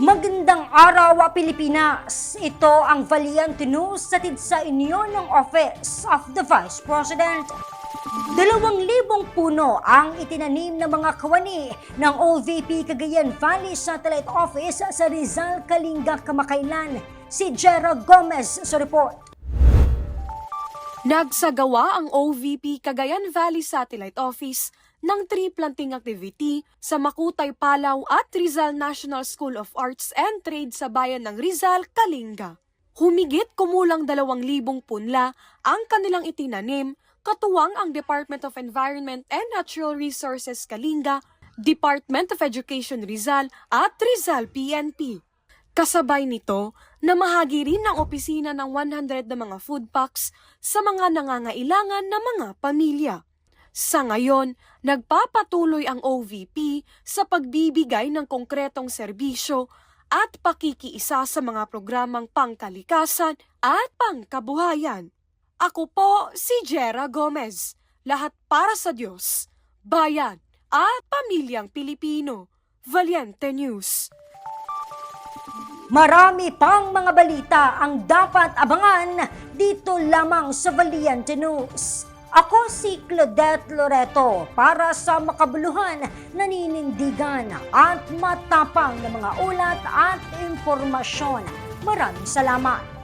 Magandang araw, Pilipinas! Ito ang Valiant News satid sa inyo ng Office of the Vice President. Dalawang libong puno ang itinanim ng mga kawani ng OVP Cagayan Valley Satellite Office sa Rizal, Kalinga, kamakailan. Si Jera Gomez sa report. Nagsagawa ang OVP Cagayan Valley Satellite Office ng tree planting activity sa Makutay, Palaw at Rizal National School of Arts and Trade sa bayan ng Rizal, Kalinga. Humigit kumulang dalawang libong punla ang kanilang itinanim, katuwang ang Department of Environment and Natural Resources Kalinga, Department of Education Rizal at Rizal PNP. Kasabay nito, namahagi rin ng opisina ng 100 na mga food packs sa mga nangangailangan na mga pamilya. Sa ngayon, nagpapatuloy ang OVP sa pagbibigay ng konkretong serbisyo at pakikiisa sa mga programang pangkalikasan at pangkabuhayan. Ako po si Jera Gomez, lahat para sa Diyos, bayan at pamilyang Pilipino. Valiente News. Marami pang mga balita ang dapat abangan dito lamang sa Valiente News. Ako si Claudette Loreto para sa makabuluhan, naninindigan at matapang na mga ulat at impormasyon. Maraming salamat.